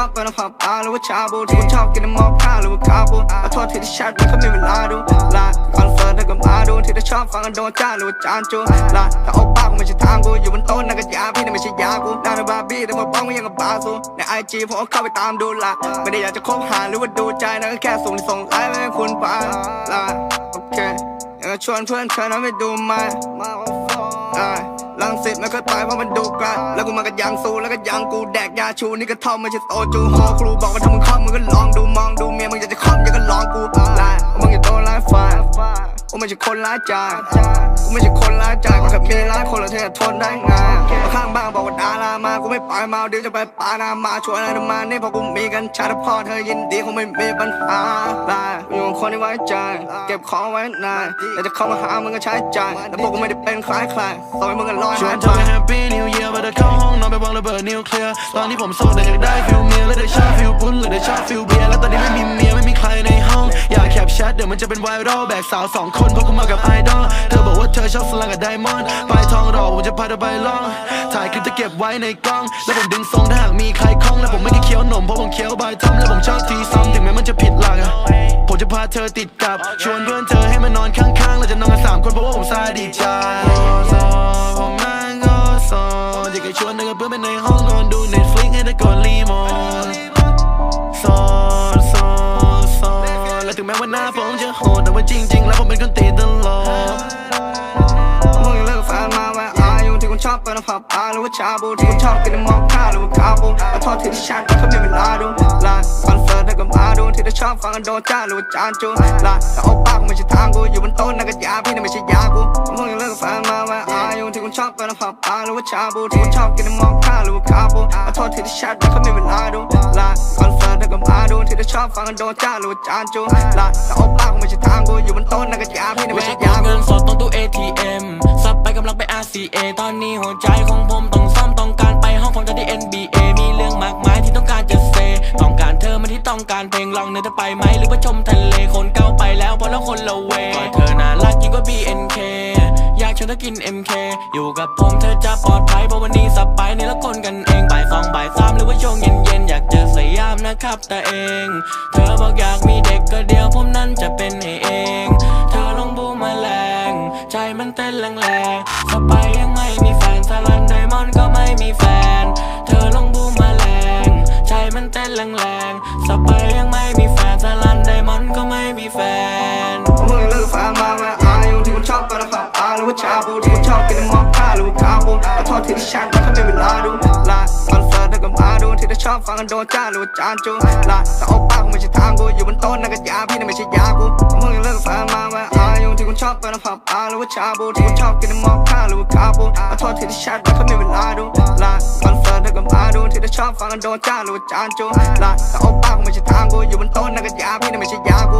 อบไปน้ำผับปลาหรือว่าชาบูที่คุณชอบกินน้ำมอกข้าวหรือว่าคาบูขอโทษที่ที่แชทไม่ค่อยมีเวลาดูลาคอนเสิร์ตแล้วก็มาดูที่ที่ชอบฟังกันโดนจ้าหรือว่าจานจูลาถ้าเอาปากไม่ใช่ทางกูอยู่บนโต๊ะนั่นก็ยาพี่นั่นไม่ใช่ยากูน่าในบาร์บี้แต่มาบ้องไม่ยังกับบาซูในไอจีผมก็เข้าไปตามดูละไม่ได้อยากจะคบหาหรือว่าดูใจนะก็แค่ส่งส่งไลน์ไปให้คุณไปลาโอเคอยากชวนเพื่อนเธอนั้นไปดูไหมา ลังเสร็จไม่เคยไปเพราะมันดูกัน แล้วกูมากับยางซูแล้วก็ยางกูแดกยาชูนี่ก็ท่อมไม่ใช่โตจูฮอครูบอกว่าถ้ามึงเข้ามึงก็ลองดูมองดูเมียมึงอยากจะข้อมอยากก็ลองกูไล่มึงอย่าโดนไล่ไฟกูไม่ใช่คนร้ายใจกูไม่ใช่คนร้ายใจกูแค่มีร้ายคนละเธอทนได้ไงข้างบ้านบอก มากูไม่ไปเมาเดี๋ยวจะไปปานามาชวนอะไรมาเนี่เพราะกูมีกันชาติพ่อเธอยินดีคงไม่มีปัญหาลาอยู่กับคนที่ไว้ใจเก็บของไว้นานแต่จะเข้ามาหามึงก็ใช้ใจแต่พวกกูไม่ได้เป็นคล้ายใครต่อให้มึงก็ลอยชวหานยเธไปอแฮปปี้นิวเยียร์มาเดินเข้าห้องนอนไปวางระเบิดนิวเคลียร์ตอนนี้ผมโสดแต่อยากได้ฟิลเมียและได้ชอบฟิลปุ้นหรือได้ชอบฟิลเบียร์และตอนนี้ไม่มีเมียไม่มีใครในห้อง อยากแคปแชทเดี๋ยวมันจะเป็นไวรัลแบกสาวสองคนเพราะกูมากับไอดอลเธอบอกว่าเธอชอบสลังกับไดมอนด์ไปทองรอผมจะพาเธอไปล่องถ่ายคลิปจะเก็บไว้ในกล้อง แล้วผมดึงทรงถ้าหากมีใครคล้อง แล้วผมไม่ได้เคี้ยวหนมเพราะผมเคี้ยวใบทอมแล้วผมชอบทีซ้ำถึงแม้มันจะผิดหลักผมจะพาเธอติดกับชวนเพื่อนเธอให้มานอนข้างๆเราจะนอนกันสามคนเพราะว่าผมซาดิใจโจริงๆ แล้วผมเป็นคนตีตลกมึงเลิกกับแฟนมาแวะอายุที่คุณชอบไปน้ำผับปลาหรือว่าชาบูที่คุณชอบกินน้ำมอกข้าหรือว่าคาบูขอโทษที่ที่แชทไม่ค่อยมีเวลาดูลาคอนเสิร์ตแล้วก็มาดูที่ที่ชอบฟังกันโดนจ้าหรือว่าจานจูลาถ้าเอาปากไม่ใช่ทางกูอยู่บนโต๊ะนั่นก็ยาพี่นั่นไม่ใช่ยากูมึงยังเลิกกับแฟนมาแวะอายุที่คุณชอบไปน้ำผับปลาหรือว่าชาบูที่คุณชอบกินน้ำมอกข้าหรือว่าคาบูขอโทษที่ที่แชทไม่ค่อยมีเวลาดูลาคอน เสิร์ตแล้วก็มาดูที่ที่ชอบฟังกันโดนจ้าหรือว่าจานจูลาถ้าเอาปากไม่ใช่ทางกูอยู่บนโต๊ะนั่นก็ยาพี่นั่นไม่ใช่ยากูเงินสดต้องตู้ ATM ซับไปกำลังไป RCA ตอนนี้หัวใจของผมต้องซ่อมต้องการไปห้องของจะที่ NBA มีเรื่องมากมายที่ต้องการจะเซต้องการเธอมาที่ต้องการเพลงลองเนื้อจะไปไหมหรือว่าชมทะเลคนเก่าไปแล้วเพราะแล้วคนละเวก็เธอน่ารักยิ่งกว่า BNK อยากชวนเธอกิน MK อยู่กับผมเธอจะปลอดภัยเพราะวันนี้สั ครับต่เอง เธอบอกอยากมีเด็กก็เดียวผมนั้นจะเป็นให้เอง เธอลองบูมาแมลงใจมันเต้นแรงๆสไปยังไม่มีแฟนสลันไดมอนด์ก็ไม่มีแฟน เธอลองบูมาแมลงใจมันเต้นแรงๆสไปยังไม่มีแฟนสลันไดมอนด์ก็ไม่มีแฟนมึงเลิกแฟนมาแวะอายุที่คุณชอบไปน้ำผับปลาหรือว่าชาบูที่คุณชอบกินมอกข้าหรือว่าคาบูขอโทษที่ที่แชทไม่ค่อยมีเวลาดู มาดูที่ที่ชอบฟังกันโดนจ้าหรือว่าจานจูลาแต่เอาปากไม่ใช่ทางกูอยู่บนโต๊ะนั่นก็ยาพี่นั่นไม่ใช่ยากูมึงเลิกแฟนมาแวะอายุที่คุณชอบไปน้ำผับปาหรือว่าชาบูที่คุณชอบกินน้ำมอกข้าหรือว่าคาบูขอโทษที่ที่แชทไม่ค่อยมีเวลาดูลาคอนเสิร์ตแล้วก็มาดูที่ที่ชอบฟังกันโดนจ้าหรือว่าจานจูลาแต่เอาปากไม่ใช่ทางกูอยู่บนโต๊ะนั่นก็ยาพี่นั่นไม่ใช่ยากู